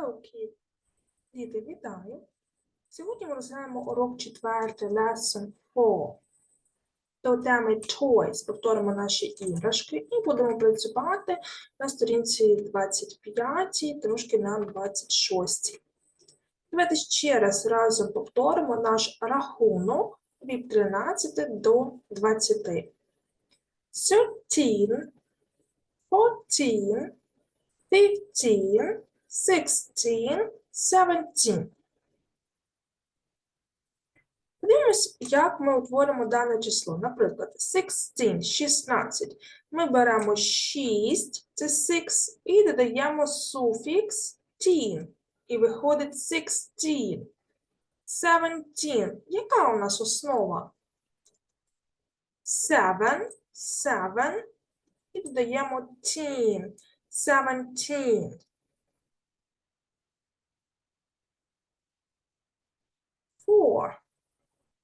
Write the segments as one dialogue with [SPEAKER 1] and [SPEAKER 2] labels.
[SPEAKER 1] Hello! Діти, вітаю! Сьогодні ми розглянемо урок 4, lesson 4. До теми Toys повторимо наші іграшки і будемо працювати на сторінці 25, трошки на 26. Давайте ще раз разом повторимо наш рахунок від 13 до 20. 13, 14, 15, 16, 17. Подивимось, як ми утворимо дане число. Наприклад, 16, 16. Ми беремо 6, це 6, і додаємо суфікс тін. І виходить 16. 17. Яка у нас основа? 7, 7. І додаємо teen. 17. Four.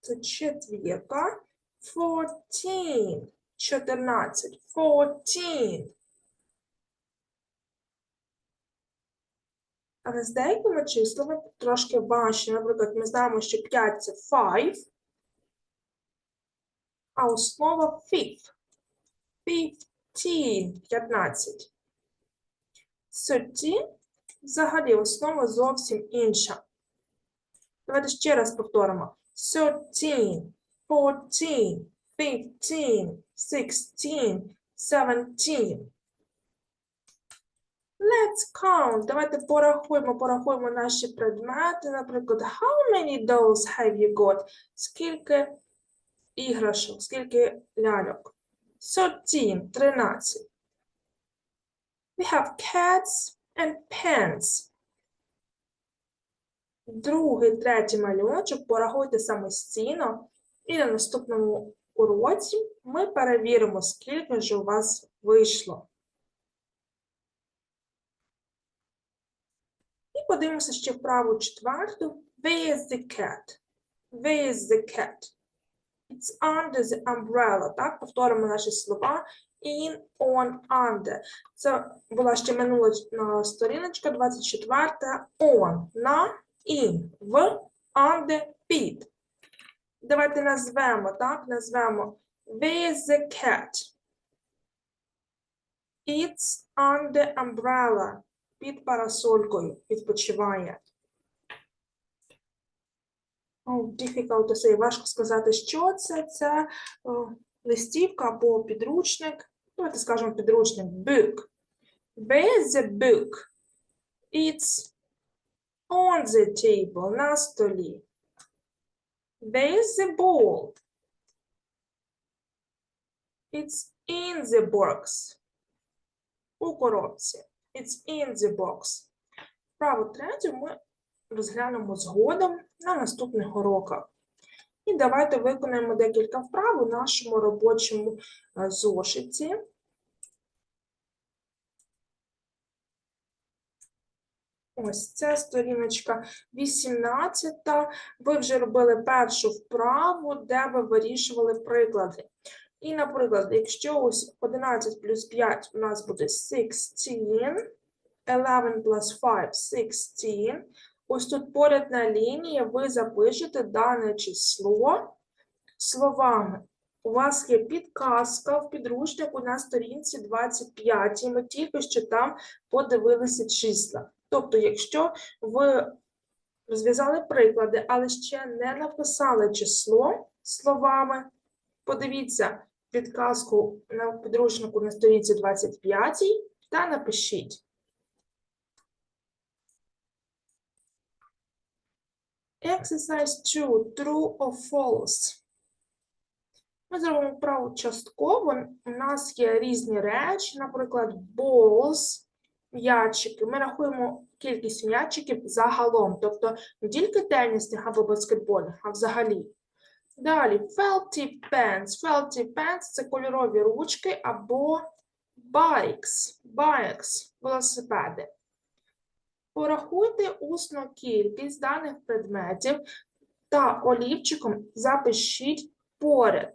[SPEAKER 1] Це четвірка. Fourteen. Чотирнадцять. Fourteen. Але з деякими числами трошки важче. Наприклад, ми знаємо, що 5 це 5, а основа fifth. Fifteen. 15. 13. Взагалі основа зовсім інша. Давайте ще раз повторимо. 13, 14, 15, 16, 17. Let's count. Давайте порахуємо, порахуємо наші предмети. Наприклад, how many dolls have you got? Скільки іграшок, скільки ляльок? 13, 13. We have cats and pens. Другий, третій малюночок порахуйте самостійно, і на наступному уроці ми перевіримо, скільки ж у вас вийшло. І подивимося ще вправу четверту. Where is the cat? Where is the cat? It's under the umbrella. Так, повторимо наші слова. In, on, under. Це була ще минула е, сторіночка 24. On, на, in, в, under, під. Давайте назвемо, так, назвемо Where the cat? It's under umbrella. Під парасолькою відпочиває. Oh, difficult to say. Важко сказати, що це. Це о, листівка або підручник. Давайте скажемо підручник. Book. Where the book? It's on the table, на столі. Where is the ball? It's in the box. У коробці. It's in the box. Право третю ми розглянемо згодом на наступних уроках. І давайте виконаємо декілька вправ у нашому робочому е, зошиті. Ось ця сторіночка 18. Ви вже робили першу вправу, де ви вирішували приклади. І, наприклад, якщо ось 11 плюс 5 у нас буде 16, 11 плюс 5 16. Ось тут поряд на лінії ви запишете дане число словами. У вас є підказка в підручнику на сторінці 25, і ми тільки що там подивилися числа. Тобто, якщо ви розв'язали приклади, але ще не написали число словами, подивіться підказку на підручнику на сторінці 25 та напишіть. Exercise 2. True or false. Ми зробимо вправу частково. У нас є різні речі, наприклад, balls, м'ячики. Ми рахуємо кількість м'ячиків загалом, тобто не тільки тенісних або баскетбольних, а взагалі. Далі, felty pens. Felty pens – це кольорові ручки або bikes, bikes, велосипеди. Порахуйте усну кількість даних предметів та олівчиком запишіть поряд.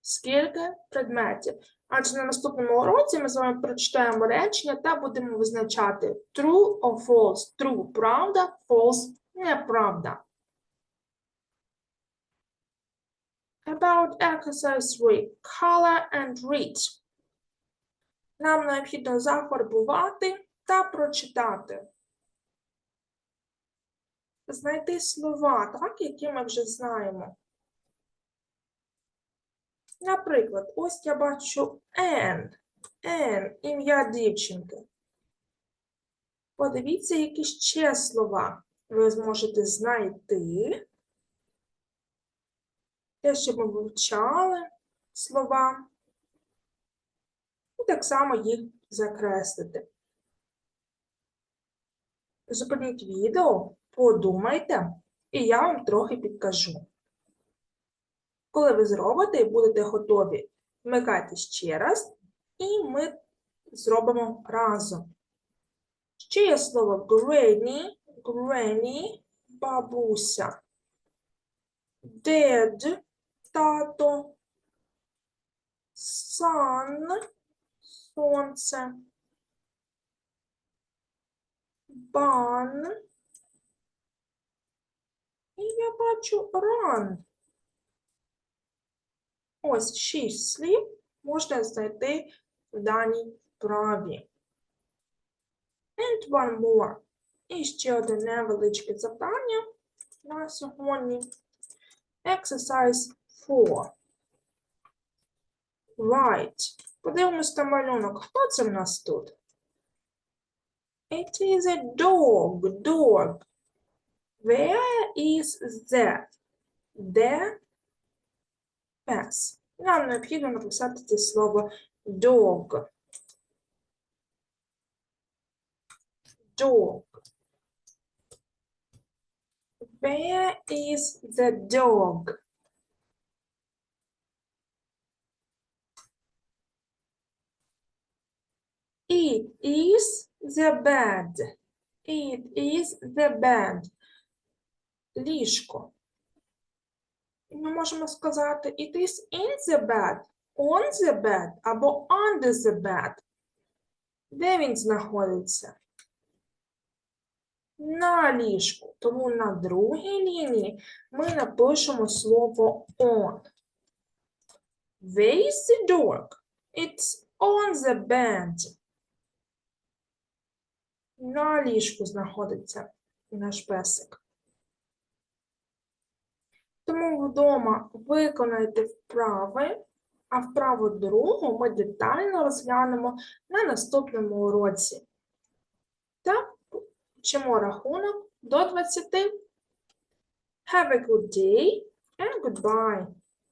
[SPEAKER 1] Скільки предметів? Адже на наступному уроці ми з вами прочитаємо речення та будемо визначати true or false. True – правда, false – неправда. About exercise 3. Color and read. Нам необхідно зафарбувати та прочитати. Знайти слова, так, які ми вже знаємо. Наприклад, ось я бачу N. N – ім'я дівчинки. Подивіться, які ще слова ви зможете знайти. Те, що ми вивчали слова. І так само їх закреслити. Зупиніть відео, подумайте, і я вам трохи підкажу. Коли ви зробите і будете готові, вмикайте ще раз, і ми зробимо разом. Ще є слово granny, granny, бабуся. Dad, тато. Sun, сонце. Бан. І я бачу run. Ось шість слів можна знайти в даній вправі. And one more. І ще одне невеличке завдання на сьогодні. Exercise 4. Right. Подивимось на малюнок. Хто це в нас тут? It is a dog. Dog. Where is that? Де пес? Нам необхідно написати це слово dog. Dog. Where is the dog? It is the bed. It is the bed. Ліжко. Ми можемо сказати it is in the bed, on the bed або under the bed. Де він знаходиться? На ліжку. Тому на другій лінії ми напишемо слово on. Where is the dog? It's on the bed. На ліжку знаходиться наш песик. Тому вдома виконайте вправи, а вправу другу ми детально розглянемо на наступному уроці. Та вчимо рахунок до 20. Have a good day and goodbye.